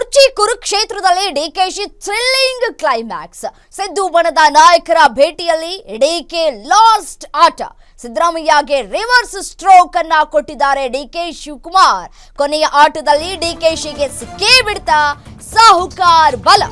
ಕುರ್ಚಿ ಕುರುಕ್ಷೇತ್ರದಲ್ಲಿ DKShi thrilling climax. Siddu ಬಣದ ನಾಯಕರ ಭೇಟಿಯಲ್ಲಿ ಡಿಕೆ ಲಾಸ್ಟ್ ಆಟ. ಸಿದ್ದರಾಮಯ್ಯಗೆ ರಿವರ್ಸ್ ಸ್ಟ್ರೋಕ್ ಅನ್ನ ಕೊಟ್ಟಿದ್ದಾರೆ ಡಿಕೆ ಶಿವಕುಮಾರ್. ಕೊನೆಯ ಆಟದಲ್ಲಿ ಡಿಕೆಶಿಗೆ ಸಿಕ್ಕೇ ಬಿಡ್ತಾ ಸಾಹುಕಾರ್ ಬಲ.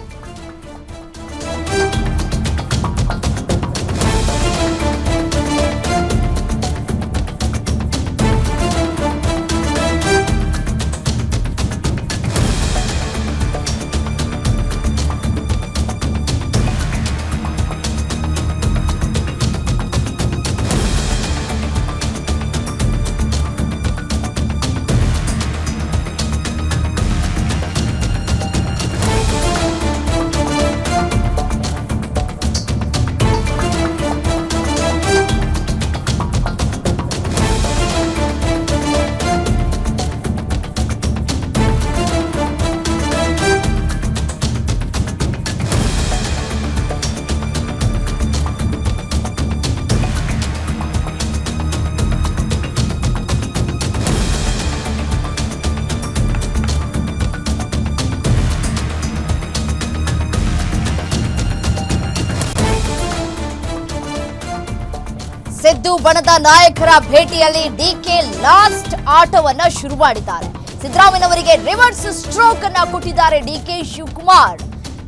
ಸಿದ್ದು ಬಣದ ನಾಯಕರ ಭೇಟಿಯಲ್ಲಿ ಡಿಕೆ ಲಾಸ್ಟ್ ಆಟವನ್ನ ಶುರು ಮಾಡಿದ್ದಾರೆ. ಸಿದ್ದರಾಮಯ್ಯನವರಿಗೆ ರಿವರ್ಸ್ ಸ್ಟ್ರೋಕ್ ಅನ್ನ ಕೊಟ್ಟಿದ್ದಾರೆ ಡಿಕೆ ಶಿವಕುಮಾರ್.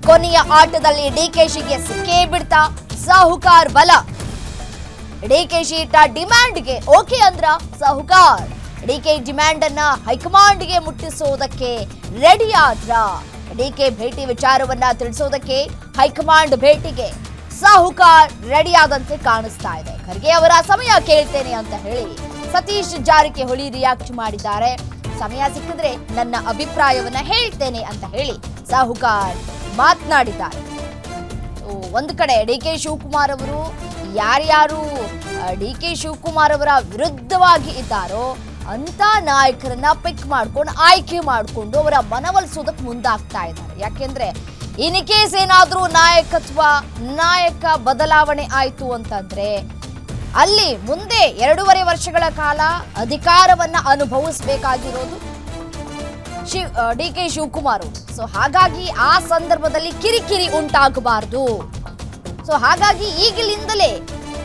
ಕೊನೆಯ ಆಟದಲ್ಲಿ ಡಿಕೆಶಿಗೆ ಸಿಕ್ಕೇ ಬಿಡ್ತಾ ಸಾಹುಕಾರ್ ಬಲ. ಡಿಕೆಶಿ ಇಟ್ಟ ಡಿಮ್ಯಾಂಡ್ಗೆ ಓಕೆ ಅಂದ್ರ ಸಾಹುಕಾರ್. ಡಿಕೆ ಡಿಮ್ಯಾಂಡ್ ಅನ್ನ ಹೈಕಮಾಂಡ್ಗೆ ಮುಟ್ಟಿಸೋದಕ್ಕೆ ರೆಡಿ ಆದ್ರ. ಡಿಕೆ ಭೇಟಿ ವಿಚಾರವನ್ನ ತಿಳಿಸೋದಕ್ಕೆ ಹೈಕಮಾಂಡ್ ಭೇಟಿಗೆ ಸಾಹುಕಾರ್ ರೆಡಿ ಆದಂತೆ ಕಾಣಿಸ್ತಾ ಇದೆ. ಖರ್ಗೆ ಅವರ ಸಮಯ ಕೇಳ್ತೇನೆ ಅಂತ ಹೇಳಿ ಸತೀಶ್ ಜಾರಕಿಹೊಳಿ ರಿಯಾಕ್ಟ್ ಮಾಡಿದ್ದಾರೆ. ಸಮಯ ಸಿಕ್ಕಿದ್ರೆ ನನ್ನ ಅಭಿಪ್ರಾಯವನ್ನ ಹೇಳ್ತೇನೆ ಅಂತ ಹೇಳಿ ಸಾಹುಕಾರ್ ಮಾತನಾಡಿದ್ದಾರೆ. ಒಂದು ಕಡೆ ಡಿ ಕೆ ಶಿವಕುಮಾರ್ ಅವರು ಯಾರ್ಯಾರು ಡಿ ಕೆ ಶಿವಕುಮಾರ್ ಅವರ ವಿರುದ್ಧವಾಗಿ ಇದ್ದಾರೋ ಅಂತ ನಾಯಕರನ್ನ ಪಿಕ್ ಮಾಡ್ಕೊಂಡು, ಆಯ್ಕೆ ಮಾಡಿಕೊಂಡು ಅವರ ಮನವೊಲಿಸೋದಕ್ಕೆ ಮುಂದಾಗ್ತಾ ಇದ್ದಾರೆ. ಯಾಕೆಂದ್ರೆ ಇನ್ ಕೇಸ್ ಏನಾದರೂ ನಾಯಕತ್ವ, ನಾಯಕ ಬದಲಾವಣೆ ಆಯಿತು ಅಂತಂದ್ರೆ, ಅಲ್ಲಿ ಮುಂದೆ ಎರಡೂವರೆ ವರ್ಷಗಳ ಕಾಲ ಅಧಿಕಾರವನ್ನ ಅನುಭವಿಸಬೇಕಾಗಿರೋದು Shiv D K Shivakumar so ಹಾಗಾಗಿ ಆ ಸಂದರ್ಭದಲ್ಲಿ ಕಿರಿಕಿರಿ ಉಂಟಾಗಬಾರದು. ಸೊ ಹಾಗಾಗಿ ಈಗಲಿಂದಲೇ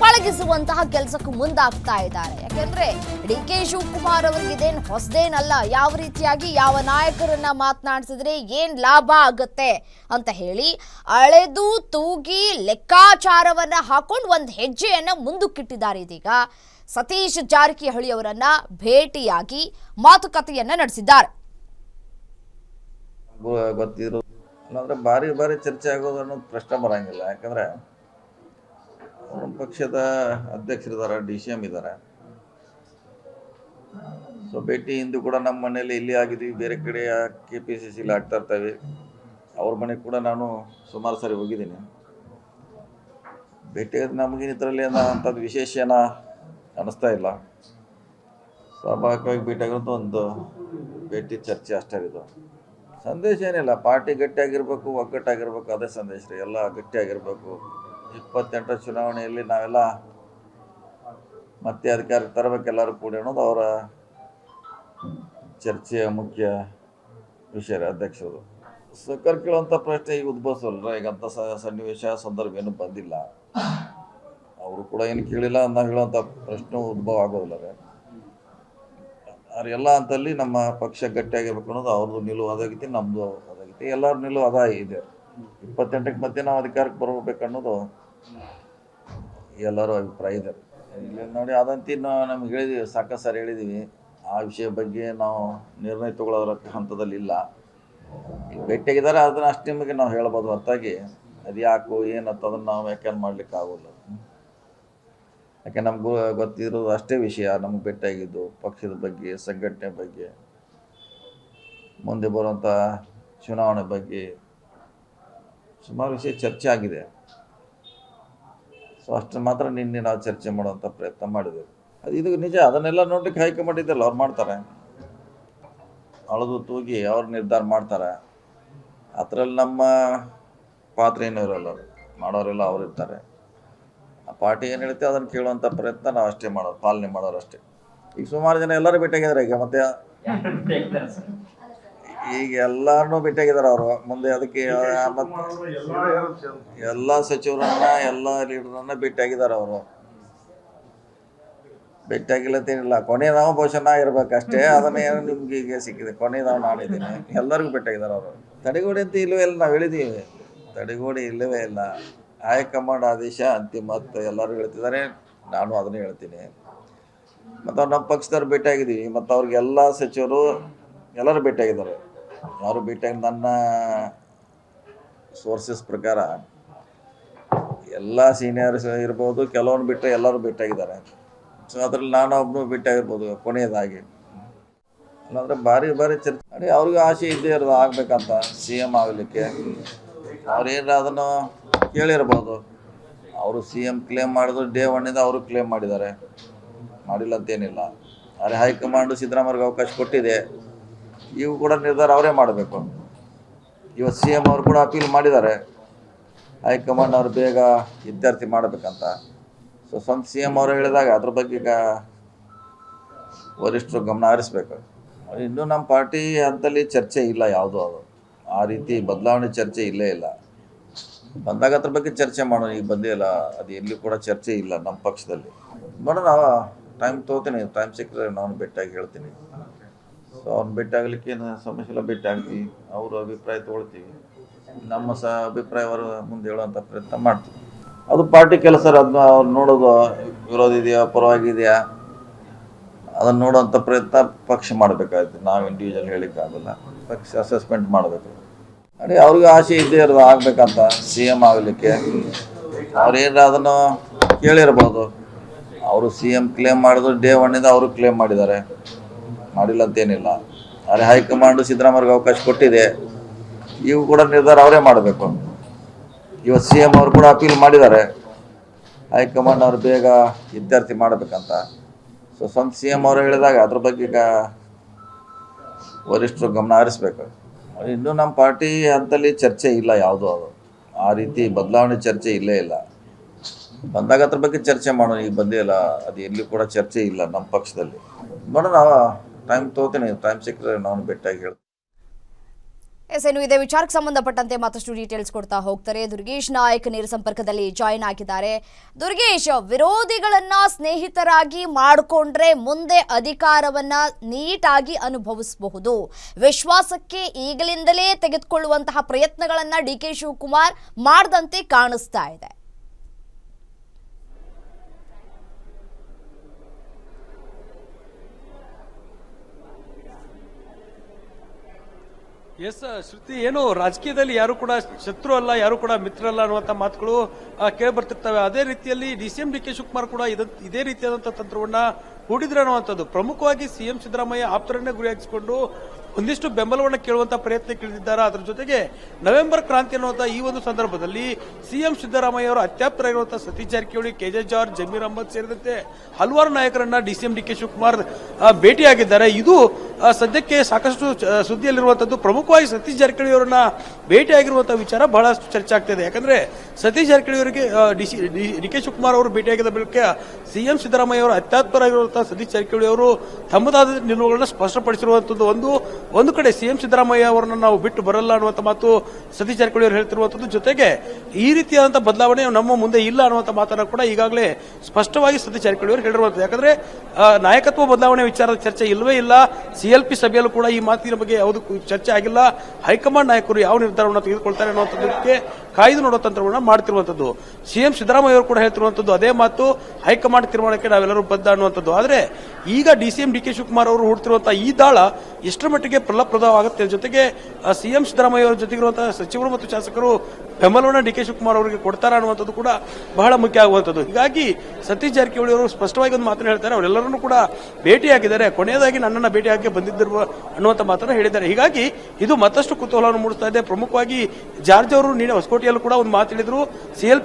ಪಳಗಿಸುವಂತಹ ಕೆಲಸಕ್ಕೂ ಮುಂದಾಗ್ತಾ ಇದ್ದಾರೆ. ಯಾಕೆಂದ್ರೆ ಡಿ ಕೆ ಶಿವಕುಮಾರ್ ಅವರಿಗೆ ಹೊಸದೇನಲ್ಲ, ಯಾವ ರೀತಿಯಾಗಿ ಯಾವ ನಾಯಕರನ್ನ ಮಾತನಾಡಿಸಿದ್ರೆ ಏನ್ ಲಾಭ ಆಗುತ್ತೆ ಅಂತ ಹೇಳಿ ಅಳೆದು ತೂಗಿ ಲೆಕ್ಕಾಚಾರವನ್ನ ಹಾಕೊಂಡು ಒಂದು ಹೆಜ್ಜೆಯನ್ನ ಮುಂದಕ್ಕಿಟ್ಟಿದ್ದಾರೆ ಇದೀಗ. ಸತೀಶ್ ಜಾರಕಿಹೊಳಿ ಅವರನ್ನ ಭೇಟಿಯಾಗಿ ಮಾತುಕತೆಯನ್ನ ನಡೆಸಿದ್ದಾರೆ. ಗೊತ್ತಿದ್ರು ಬಾರಿ ಭಾರಿ ಚರ್ಚೆ ಆಗೋದು ಪ್ರಶ್ನೆ ಬರಂಗಿಲ್ಲ. ಯಾಕಂದ್ರೆ ಪಕ್ಷದ ಅಧ್ಯಕ್ಷರಿದ್ದಾರೆ, ಡಿ ಸಿ ಎಂ ಇದ್ದಾರೆ. ಸೊ ಭೇಟಿ ಇಂದು ಕೂಡ ನಮ್ಮ ಮನೆಯಲ್ಲಿ ಇಲ್ಲಿ ಆಗಿದ್ವಿ. ಬೇರೆ ಕಡೆ ಕೆ ಪಿ ಸಿ ಸಿಲಿ ಆಗ್ತಾ ಇರ್ತೇವೆ. ಅವ್ರ ಮನೆಗೆ ಕೂಡ ನಾನು ಸುಮಾರು ಸಾರಿ ಹೋಗಿದ್ದೀನಿ. ಭೇಟಿ ನಮಗಿನ ಇದರಲ್ಲಿ ಏನೋ ಅಂಥದ್ದು ವಿಶೇಷ ಏನೋ ಅನ್ನಿಸ್ತಾ ಇಲ್ಲ. ಸ್ವಾಭಾವಿಕವಾಗಿ ಭೇಟಿಯಾಗಿರೋದು ಒಂದು ಭೇಟಿ ಚರ್ಚೆ ಅಷ್ಟೇ ಇದು. ಸಂದೇಶ ಏನಿಲ್ಲ. ಪಾರ್ಟಿ ಗಟ್ಟಿಯಾಗಿರ್ಬೇಕು, ಒಗ್ಗಟ್ಟಾಗಿರ್ಬೇಕು, ಅದೇ ಸಂದೇಶ ರೀ. ಎಲ್ಲ ಗಟ್ಟಿಯಾಗಿರ್ಬೇಕು. ಇಪ್ಪತ್ತೆಂಟರ ಚುನಾವಣೆಯಲ್ಲಿ ನಾವೆಲ್ಲ ಮತ್ತೆ ಅಧಿಕಾರಕ್ಕೆ ತರಬೇಕು ಎಲ್ಲರೂ ಕೂಡಿ ಅನ್ನೋದು ಅವರ ಚರ್ಚೆಯ ಮುಖ್ಯ ವಿಷಯ ಅಧ್ಯಕ್ಷರು ಸರ್ಕಾರ ಕೇಳುವಂಥ ಪ್ರಶ್ನೆ ಈಗ ಉದ್ಭವಿಸಲ್ಲ ಈಗ ಅಂಥ ಸ- ಸನ್ನಿವೇಶ, ಸಂದರ್ಭ ಏನು ಬಂದಿಲ್ಲ. ಅವರು ಕೂಡ ಏನು ಕೇಳಿಲ್ಲ ನಾವು ಹೇಳುವಂಥ ಪ್ರಶ್ನೆ ಉದ್ಭವ ಆಗೋದಿಲ್ಲ ರೀ. ಎಲ್ಲ ಅಂತಲ್ಲಿ ನಮ್ಮ ಪಕ್ಷ ಗಟ್ಟಿಯಾಗಿರ್ಬೇಕು ಅನ್ನೋದು ಅವ್ರದ್ದು ನಿಲುವು ಅದಾಗೈತಿ ನಮ್ಮದು ಅದಾಗೈತಿ ಎಲ್ಲರ ನಿಲುವು ಅದ ಇದೆ. ಇಪ್ಪತ್ತೆಂಟಕ್ಕೆ ಮತ್ತೆ ನಾವು ಅಧಿಕಾರಕ್ಕೆ ಬರಬೇಕು ಅನ್ನೋದು ಎಲ್ಲರ ಅಭಿಪ್ರಾಯ ಇದೆ. ಇಲ್ಲಿ ನೋಡಿ ಅದಂತಿ ನಾವು ನಮ್ಗೆ ಹೇಳಿದೀವಿ, ಸಾಕಷ್ಟು ಸರ್ ಹೇಳಿದ್ದೀವಿ ಆ ವಿಷಯ ಬಗ್ಗೆ ನಾವು ನಿರ್ಣಯ ತಗೊಳ್ಳೋರ ಹಂತದಲ್ಲಿ ಇಲ್ಲ. ಈಗ ಭೇಟಿಯಾಗಿದ್ದಾರೆ, ಅದನ್ನು ಅಷ್ಟು ನಿಮಗೆ ನಾವು ಹೇಳ್ಬೋದು ಹೊರತಾಗಿ. ಅದು ಯಾಕೋ, ಏನಂತ ಅದನ್ನು ನಾವು ವ್ಯಾಖ್ಯಾನ ಮಾಡ್ಲಿಕ್ಕೆ ಆಗೋಲ್ಲ. ಯಾಕೆ, ನಮಗೂ ಗೊತ್ತಿರೋದು ಅಷ್ಟೇ ವಿಷಯ, ನಮ್ಗೆ ಭೇಟಿಯಾಗಿದ್ದು, ಪಕ್ಷದ ಬಗ್ಗೆ, ಸಂಘಟನೆ ಬಗ್ಗೆ, ಮುಂದೆ ಬರುವಂಥ ಚುನಾವಣೆ ಬಗ್ಗೆ. ಸುಮಾರು ವಿಷಯ ಚರ್ಚೆ ಆಗಿದೆ. ಸೊ ಅಷ್ಟು ಮಾತ್ರ ನಿನ್ನೆ ನಾವು ಚರ್ಚೆ ಮಾಡುವಂಥ ಪ್ರಯತ್ನ ಮಾಡಿದೆವು. ಅದು ಇದು ನಿಜ, ಅದನ್ನೆಲ್ಲ ನೋಡ್ಲಿಕ್ಕೆ ಹೈಕಮಾಂಡ್ ಇದೆಯಲ್ಲ ಅವ್ರು ಮಾಡ್ತಾರೆ. ಅಳದು ತೂಗಿ ಅವ್ರು ನಿರ್ಧಾರ ಮಾಡ್ತಾರೆ. ಅದರಲ್ಲಿ ನಮ್ಮ ಪಾತ್ರ ಏನೂ ಇರೋಲ್ಲ ಮಾಡೋರೆಲ್ಲ ಅವ್ರು ಇರ್ತಾರೆ. ಆ ಪಾರ್ಟಿ ಏನು ಹೇಳುತ್ತೆ ಅದನ್ನು ಕೇಳುವಂಥ ಪ್ರಯತ್ನ ನಾವು ಅಷ್ಟೇ ಮಾಡೋರು ಪಾಲನೆ ಮಾಡೋರು ಅಷ್ಟೇ. ಈಗ ಸುಮಾರು ಜನ ಎಲ್ಲರೂ ಭೇಟಿಯಾಗಿದ್ದಾರೆ ಈಗ ಮತ್ತೆ ಈಗ ಎಲ್ಲಾರನ್ನೂ ಭೇಟಿಯಾಗಿದ್ದಾರೆ ಅವರು. ಮುಂದೆ ಅದಕ್ಕೆ ಎಲ್ಲ ಸಚಿವರನ್ನ, ಎಲ್ಲ ಲೀಡರನ್ನ ಭೇಟಿಯಾಗಿದ್ದಾರೆ ಅವರು. ಭೇಟಿಯಾಗಿಲ್ಲ ಕೊನೆ ಕೊನೆಯದಾವ ಬಹುಶಃ ನಾ ಇರ್ಬೇಕಷ್ಟೇ ಅದನ್ನ ಏನೋ ನಿಮ್ಗೆ ಈಗ ಸಿಕ್ಕಿದೆ. ಕೊನೆಯದಾವ ನಾಡಿದ್ದೀನಿ. ಎಲ್ಲರಿಗೂ ಭೇಟಿಯಾಗಿದ್ದಾರೆ ಅವರು. ತಡೆಗೋಡೆ ಅಂತ ಇಲ್ಲವೇ ಇಲ್ಲ, ನಾವು ಹೇಳಿದ್ದೀವಿ. ತಡೆಗೋಡೆ ಇಲ್ಲವೇ ಇಲ್ಲ. ಹೈಕಮಾಂಡ್ ಆದೇಶ ಅಂತಿಮ ಅಂತ ಎಲ್ಲರೂ ಹೇಳ್ತಿದ್ದಾರೆ. ನಾನು ಅದನ್ನ ಹೇಳ್ತೀನಿ. ಮತ್ತು ನಮ್ಮ ಪಕ್ಷದವ್ರು ಭೇಟಿಯಾಗಿದ್ದೀವಿ. ಮತ್ತು ಅವ್ರಿಗೆಲ್ಲ ಸಚಿವರು ಎಲ್ಲರೂ ಭೇಟಿಯಾಗಿದ್ದಾರೆ. ಅವರು ಭೇಟಿಯಾಗಿ ನನ್ನ ಸೋರ್ಸಸ್ ಪ್ರಕಾರ ಎಲ್ಲ ಸೀನಿಯರ್ಸ್ ಇರ್ಬೋದು ಕೆಲವೊಂದು ಬಿಟ್ಟರೆ ಎಲ್ಲರೂ ಬಿಟ್ಟಾಗಿದ್ದಾರೆ ಸೊ ಅದ್ರಲ್ಲಿ ನಾನು ಒಬ್ಬನು ಭೇಟಿಯಾಗಿರ್ಬೋದು ಕೊನೆಯದಾಗಿ. ಅಲ್ಲಾಂದ್ರೆ ಭಾರಿ ಭಾರಿ ಚರ್ಚೆ ಅವ್ರಿಗೂ ಆಸೆ ಇದ್ದೇ ಇರೋದು ಆಗ್ಬೇಕಂತ ಸಿ ಎಂ ಆಗಲಿಕ್ಕೆ. ಅವ್ರೇನು ಅದನ್ನು ಕೇಳಿರ್ಬೋದು. ಅವರು ಸಿ ಎಂ ಕ್ಲೇಮ್ ಮಾಡಿದ್ರು ಡೇ ಒನ್ನಿಂದ ಅವರು ಕ್ಲೇಮ್ ಮಾಡಿದ್ದಾರೆ. ಮಾಡಿಲ್ಲ ಅಂತೇನಿಲ್ಲ. ಆದರೆ ಹೈಕಮಾಂಡು ಸಿದ್ದರಾಮಯ್ಯಗೆ ಅವಕಾಶ ಕೊಟ್ಟಿದೆ. ಇವು ಕೂಡ ನಿರ್ಧಾರ ಅವರೇ ಮಾಡಬೇಕು. ಇವತ್ತು ಸಿ ಎಂ ಅವರು ಕೂಡ ಅಪೀಲ್ ಮಾಡಿದ್ದಾರೆ. ಹೈಕಮಾಂಡ್ ಅವರು ಬೇಗ ಇತ್ಯರ್ಥಿ ಮಾಡಬೇಕಂತ. ಸೊ ಸ್ವಂತ ಸಿ ಎಂ ಅವರು ಹೇಳಿದಾಗ ಅದ್ರ ಬಗ್ಗೆ ಈಗ ವರಿಷ್ಠರು ಗಮನ ಹರಿಸ್ಬೇಕು. ಇನ್ನೂ ನಮ್ಮ ಪಾರ್ಟಿ ಅಂತಲ್ಲಿ ಚರ್ಚೆ ಇಲ್ಲ ಯಾವುದು ಅದು. ಆ ರೀತಿ ಬದಲಾವಣೆ ಚರ್ಚೆ ಇಲ್ಲೇ ಇಲ್ಲ. ಬಂದಾಗ ಅದ್ರ ಬಗ್ಗೆ ಚರ್ಚೆ ಮಾಡೋಣ, ಈಗ ಬಂದೇ ಇಲ್ಲ. ಅದು ಎಲ್ಲಿ ಕೂಡ ಚರ್ಚೆ ಇಲ್ಲ ನಮ್ಮ ಪಕ್ಷದಲ್ಲಿ. ನೋಡೋಣ ಟೈಮ್ ತೊಗೋತೀನಿ. ಟೈಮ್ ಸಿಕ್ಕರೆ ನಾನು ಭೇಟಿಯಾಗಿ ಹೇಳ್ತೀನಿ. ಸೊ ಅವ್ರನ್ನ ಭೇಟಿ ಏನು ಸಮಸ್ಯೆ ಇಲ್ಲ, ಭೇಟಿ ಅವ್ರ ಅಭಿಪ್ರಾಯ ತೊಗೊಳ್ತೀವಿ. ನಮ್ಮ ಸಹ ಅಭಿಪ್ರಾಯ ಅವರ ಮುಂದೆ ಹೇಳುವಂಥ ಪ್ರಯತ್ನ ಮಾಡ್ತೀವಿ. ಅದು ಪಾರ್ಟಿ ಕೆಲಸ ಅದನ್ನ ಅವ್ರು ನೋಡೋದು ವಿರೋಧ ಇದೆಯಾ ಪರವಾಗಿದೆಯಾ ಅದನ್ನು ನೋಡುವಂಥ ಪ್ರಯತ್ನ ಪಕ್ಷ ಮಾಡಬೇಕಾಗುತ್ತೆ. ನಾವು ಇಂಡಿವಿಜುವಲ್ ಹೇಳಿಕ್ಕಾಗಲ್ಲ. ಪಕ್ಷ ಅಸೆಸ್ಮೆಂಟ್ ಮಾಡಬೇಕು. ಅದೇ ಅವ್ರಿಗೂ ಆಸೆ ಇದ್ದೇ ಇರೋದು, ಆಗಬೇಕಂತ ಸಿ ಎಂ ಆಗಲಿಕ್ಕೆ. ಅವ್ರೇನು ಅದನ್ನು ಕೇಳಿರ್ಬೋದು. ಅವರು ಸಿ ಎಂ ಕ್ಲೇಮ್ ಮಾಡಿದ್ರು ಡೇ ಒನ್ನಿಂದ ಅವರು ಕ್ಲೇಮ್ ಮಾಡಿದ್ದಾರೆ. ಮಾಡಿಲ್ಲ ಅಂತೇನಿಲ್ಲ ಆದರೆ ಹೈಕಮಾಂಡ್ ಸಿದ್ದರಾಮಯ್ಯಗೆ ಅವಕಾಶ ಕೊಟ್ಟಿದೆ. ಇವು ಕೂಡ ನಿರ್ಧಾರ ಅವರೇ ಮಾಡಬೇಕು ಇವತ್ತು ಸಿ ಎಂ ಅವರು ಕೂಡ ಅಪೀಲ್ ಮಾಡಿದ್ದಾರೆ. ಹೈಕಮಾಂಡ್ ಅವರು ಬೇಗ ವಿದ್ಯಾರ್ಥಿ ಮಾಡಬೇಕಂತ. ಸೊ ಸ್ವಂತ ಸಿ ಎಂ ಅವರು ಹೇಳಿದಾಗ ಅದ್ರ ಬಗ್ಗೆ ಈಗ ವರಿಷ್ಠರು ಗಮನ ಹರಿಸ್ಬೇಕು. ಇನ್ನೂ ನಮ್ಮ ಪಾರ್ಟಿ ಅಂತಲ್ಲಿ ಚರ್ಚೆ ಇಲ್ಲ ಯಾವುದು ಅದು. ಆ ರೀತಿ ಬದಲಾವಣೆ ಚರ್ಚೆ ಇಲ್ಲೇ ಇಲ್ಲ. ಬಂದಾಗ ಅದ್ರ ಬಗ್ಗೆ ಚರ್ಚೆ ಮಾಡೋಣ. ಈಗ ಬಂದೇ ಇಲ್ಲ. ಅದು ಎಲ್ಲಿ ಕೂಡ ಚರ್ಚೆ ಇಲ್ಲ ನಮ್ಮ ಪಕ್ಷದಲ್ಲಿ. ನೋಡೋಣ ಟೈಮ್ ತೊಗೋತೀನಿ ಟೈಮ್ ಸಿಕ್ಕಿದ್ರೆ ನಾನು ಭೇಟಿಯಾಗಿ ಹೇಳ್ತೀನಿ. ಎಸ್ ಏನು ಇದೇ ವಿಚಾರಕ್ಕೆ ಸಂಬಂಧಪಟ್ಟಂತೆ ಮತ್ತಷ್ಟು ಡೀಟೇಲ್ಸ್ ಕೊಡ್ತಾ ಹೋಗ್ತಾರೆ. ದುರ್ಗೇಶ್ ನಾಯಕ್ ನೇರ ಸಂಪರ್ಕದಲ್ಲಿ ಜಾಯಿನ್ ಆಗಿದ್ದಾರೆ. ದುರ್ಗೇಶ್, ವಿರೋಧಿಗಳನ್ನ ಸ್ನೇಹಿತರಾಗಿ ಮಾಡಿಕೊಂಡ್ರೆ ಮುಂದೆ ಅಧಿಕಾರವನ್ನ ನೀಟಾಗಿ ಅನುಭವಿಸಬಹುದು. ವಿಶ್ವಾಸಕ್ಕೆ ಈಗಲಿಂದಲೇ ತೆಗೆದುಕೊಳ್ಳುವಂತಹ ಪ್ರಯತ್ನಗಳನ್ನ ಡಿ ಕೆ ಶಿವಕುಮಾರ್ ಮಾಡದಂತೆ ಕಾಣಿಸ್ತಾ ಇದೆ. ಎಸ್ ಶ್ರುತಿ, ಏನು, ರಾಜಕೀಯದಲ್ಲಿ ಯಾರು ಕೂಡ ಶತ್ರು ಅಲ್ಲ, ಯಾರು ಕೂಡ ಮಿತ್ರ ಅಲ್ಲ ಅನ್ನುವಂಥ ಮಾತುಗಳು ಕೇಳಿ ಬರ್ತಿರ್ತವೆ ಅದೇ ರೀತಿಯಲ್ಲಿ D C M D K Shivakumar ಕೂಡ ಇದ- ರೀತಿಯಾದಂಥ ತಂತ್ರವನ್ನ ಹೂಡಿದ್ರೆ ಅನ್ನುವಂಥದ್ದು. ಪ್ರಮುಖವಾಗಿ ಸಿಎಂ ಸಿದ್ದರಾಮಯ್ಯ ಆಪ್ತರನ್ನೇ ಗುರಿಯಾಗಿಸಿಕೊಂಡು ಒಂದಿಷ್ಟು ಬೆಂಬಲವನ್ನು ಕೇಳುವಂತ ಪ್ರಯತ್ನ ಕೇಳಿದ್ದಾರೆ. ಅದರ ಜೊತೆಗೆ ನವೆಂಬರ್ ಕ್ರಾಂತಿ ಅನ್ನುವಂಥ ಈ ಒಂದು ಸಂದರ್ಭದಲ್ಲಿ ಸಿಎಂ ಸಿದ್ದರಾಮಯ್ಯ ಅವರು ಅತ್ಯಾಪ್ತರಾಗಿರುವಂತಹ Satish Jarkiholi K J George, Zameer Ahmed ಸೇರಿದಂತೆ ಹಲವಾರು ನಾಯಕರನ್ನ ಎಂ ಡಿ ಕೆ ಶಿವಕುಮಾರ್ ಭೇಟಿಯಾಗಿದ್ದಾರೆ. ಇದು ಸದ್ಯಕ್ಕೆ ಸಾಕಷ್ಟು ಸುದ್ದಿಯಲ್ಲಿರುವಂಥದ್ದು ಪ್ರಮುಖವಾಗಿ ಸತೀಶ್ ಜಾರಕಿಹೊಳಿ ಅವರನ್ನ ಭೇಟಿಯಾಗಿರುವಂಥ ವಿಚಾರ ಬಹಳಷ್ಟು ಚರ್ಚೆ ಆಗ್ತಿದೆ. ಯಾಕಂದ್ರೆ ಸತೀಶ್ ಜಾರಕಿಹೊಳಿ ಅವರಿಗೆ ಡಿ ಕೆ ಶಿವಕುಮಾರ್ ಅವರು ಭೇಟಿಯಾಗಿದ್ದ ಬಳಿಕ ಸಿಎಂ ಸಿದ್ದರಾಮಯ್ಯ ಅವರು ಅತ್ಯಾತ್ಮರಾಗಿರುವಂತಹ ಸತೀಶ್ ಜಾರಕಿಹೊಳಿ ಅವರು ತಮ್ಮದಾದ ನಿಲುವುಗಳನ್ನ ಸ್ಪಷ್ಟಪಡಿಸಿರುವಂತದ್ದು ಒಂದು ಒಂದು ಕಡೆ ಸಿಎಂ ಸಿದ್ದರಾಮಯ್ಯ ಅವರನ್ನು ನಾವು ಬಿಟ್ಟು ಬರಲ್ಲ ಅನ್ನುವಂಥ ಮಾತು ಸತೀಶ್ ಜಾರಕಿಹೊಳಿ ಅವರು ಹೇಳ್ತಿರುವಂಥದ್ದು ಜೊತೆಗೆ ಈ ರೀತಿಯಾದಂಥ ಬದಲಾವಣೆ ನಮ್ಮ ಮುಂದೆ ಇಲ್ಲ ಅನ್ನುವಂಥ ಮಾತನ್ನು ಕೂಡ ಈಗಾಗಲೇ ಸ್ಪಷ್ಟವಾಗಿ ಸತೀಶ್ ಜಾರಕಿಹೊಳಿ ಅವರು ಹೇಳಿರುವಂಥದ್ದು ಯಾಕಂದ್ರೆ ನಾಯಕತ್ವ ಬದಲಾವಣೆ ವಿಚಾರದ ಚರ್ಚೆ ಇಲ್ಲವೇ ಇಲ್ಲ. ಸಿಎಲ್ಪಿ ಸಭೆಯಲ್ಲೂ ಕೂಡ ಈ ಮಾತಿನ ಬಗ್ಗೆ ಯಾವುದೂ ಚರ್ಚೆ ಆಗಿಲ್ಲ. ಹೈಕಮಾಂಡ್ ನಾಯಕರು ಯಾವ ನಿರ್ಧಾರವನ್ನು ತೆಗೆದುಕೊಳ್ತಾರೆ ಅನ್ನುವಂಥದ್ದಕ್ಕೆ ಕಾಯ್ದು ನೋಡೋ ತಂತ್ರವನ್ನು ಸಿ ಸಿಎಂ ಸಿದ್ದರಾಮಯ್ಯ ಅವರು ಕೂಡ ಹೇಳ್ತಿರುವಂಥದ್ದು ಅದೇ ಮಾತು. ಹೈಕಮಾಂಡ್ ತೀರ್ಮಾನಕ್ಕೆ ನಾವೆಲ್ಲರೂ ಬದ್ಧ ಅನ್ನುವಂಥದ್ದು. ಆದರೆ ಈಗ D C M D K Shivakumar ಅವರು ಹುಡ್ತಿರುವಂಥ ಈ ದಾಳ ಎಷ್ಟರ ಮಟ್ಟಿಗೆ ಫಲಪ್ರದವಾಗುತ್ತೆ ಜೊತೆಗೆ ಸಿಎಂ ಸಿದ್ದರಾಮಯ್ಯ ಅವರ ಜೊತೆಗಿರುವಂತಹ ಸಚಿವರು ಮತ್ತು ಶಾಸಕರು ಬೆಂಬಲವನ್ನು ಡಿ ಕೆ ಶಿವಕುಮಾರ್ ಅವರಿಗೆ ಕೊಡ್ತಾರ ಅನ್ನುವಂಥದ್ದು ಕೂಡ ಬಹಳ ಮುಖ್ಯ ಆಗುವಂಥದ್ದು. ಹೀಗಾಗಿ ಸತೀಶ್ ಜಾರಕಿಹೊಳಿ ಅವರು ಸ್ಪಷ್ಟವಾಗಿ ಒಂದು ಮಾತನ್ನು ಹೇಳ್ತಾರೆ, ಅವರೆಲ್ಲರನ್ನೂ ಕೂಡ ಭೇಟಿಯಾಗಿದ್ದಾರೆ. ಕೊನೆಯದಾಗಿ ನನ್ನನ್ನು ಭೇಟಿಯಾಗಿ ಬಂದಿದ್ದರು ಅನ್ನುವಂಥ ಮಾತನ್ನು ಹೇಳಿದ್ದಾರೆ. ಹೀಗಾಗಿ ಇದು ಮತ್ತಷ್ಟು ಕುತೂಹಲವನ್ನು ಮೂಡಿಸ್ತಾ ಇದೆ. ಪ್ರಮುಖವಾಗಿ ಜಾರ್ಜ್ ಅವರು ನೀನೆ ಹೊಸಕೋಟೆಯಲ್ಲೂ ಕೂಡ ಒಂದು ಮಾತು ಹೇಳಿದ್ರು.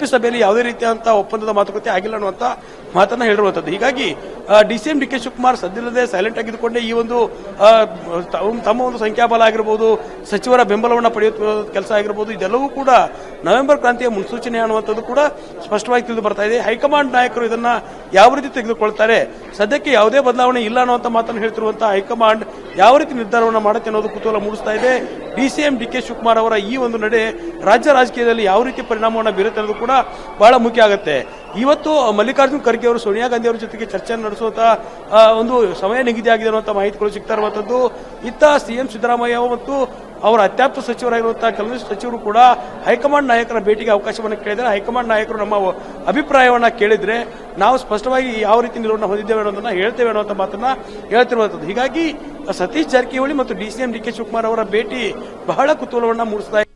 ಪಿ ಸಭೆಯಲ್ಲಿ ಯಾವುದೇ ರೀತಿಯಾದಂತಹ ಒಪ್ಪಂದದ ಮಾತುಕತೆ ಆಗಿಲ್ಲ ಅನ್ನುವಂಥ ಮಾತನ್ನು ಹೇಳಿರುವಂಥದ್ದು. ಹೀಗಾಗಿ D C M D K Shivakumar ಸದ್ಯದಲ್ಲದೆ silent ಆಗಿದ್ದುಕೊಂಡೇ ಈ ಒಂದು ತಮ್ಮ ಒಂದು ಸಂಖ್ಯಾಬಲ ಆಗಿರ್ಬೋದು ಸಚಿವರ ಬೆಂಬಲವನ್ನು ಪಡೆಯುತ್ತಿರುವ ಕೆಲಸ ಆಗಿರ್ಬೋದು, ಇದೆಲ್ಲವೂ ಕೂಡ ನವೆಂಬರ್ ಕ್ರಾಂತಿಯ ಮುನ್ಸೂಚನೆ ಅನ್ನುವಂಥದ್ದು ಕೂಡ ಸ್ಪಷ್ಟವಾಗಿ ತಿಳಿದು ಬರ್ತಾ ಇದೆ. ಹೈಕಮಾಂಡ್ ನಾಯಕರು ಇದನ್ನ ಯಾವ ರೀತಿ ತೆಗೆದುಕೊಳ್ತಾರೆ, ಸದ್ಯಕ್ಕೆ ಯಾವುದೇ ಬದಲಾವಣೆ ಇಲ್ಲ ಅನ್ನುವಂಥ ಮಾತನ್ನು ಹೇಳ್ತಿರುವಂತಹ ಹೈಕಮಾಂಡ್ ಯಾವ ರೀತಿ ನಿರ್ಧಾರವನ್ನು ಮಾಡುತ್ತೆ ಅನ್ನೋದು ಕುತೂಹಲ ಮೂಡಿಸ್ತಾ ಇದೆ. D C M D K Shivakumar ಅವರ ಈ ಒಂದು ನಡೆ ರಾಜ್ಯ ರಾಜಕೀಯದಲ್ಲಿ ಯಾವ ರೀತಿ ಪರಿಣಾಮವನ್ನು ಬೀರುತ್ತೆ ಅನ್ನೋದು ಕೂಡ ಬಹಳ ಮುಖ್ಯ ಆಗುತ್ತೆ. ಇವತ್ತು ಮಲ್ಲಿಕಾರ್ಜುನ್ ಖರ್ಗೆ ಅವರು, ಸೋನಿಯಾ ಗಾಂಧಿ ಅವರ ಜೊತೆಗೆ ಚರ್ಚೆ ನಡೆಸುವಂತಹ ಒಂದು ಸಮಯ ನಿಗದಿ ಆಗಿದೆ ಅನ್ನುವಂಥ ಮಾಹಿತಿಗಳು ಸಿಗ್ತಾ ಇರುವಂಥದ್ದು ಇತ್ತ ಸಿ ಎಂ ಸಿದ್ದರಾಮಯ್ಯ ಮತ್ತು ಅವರ ಅತ್ಯಾಪ್ತ ಸಚಿವರಾಗಿರುವಂತಹ ಕೆಲವು ಸಚಿವರು ಕೂಡ ಹೈಕಮಾಂಡ್ ನಾಯಕರ ಭೇಟಿಗೆ ಅವಕಾಶವನ್ನು ಕೇಳಿದರೆ ಹೈಕಮಾಂಡ್ ನಾಯಕರು ನಮ್ಮ ಅಭಿಪ್ರಾಯವನ್ನು ಕೇಳಿದ್ರೆ ನಾವು ಸ್ಪಷ್ಟವಾಗಿ ಯಾವ ರೀತಿ ನಿಲುವನ್ನು ಹೊಂದಿದ್ದೇವೆ ಅನ್ನೋದನ್ನ ಹೇಳ್ತೇವೆ ಅನ್ನುವಂಥ ಮಾತನ್ನ ಹೇಳ್ತಿರುವಂಥದ್ದು ಹೀಗಾಗಿ ಸತೀಶ್ ಜಾರಕಿಹೊಳಿ ಮತ್ತು D C D K Shivakumar ಅವರ ಭೇಟಿ ಬಹಳ ಕುತೂಹಲವನ್ನ ಮೂಡಿಸ್ತಾ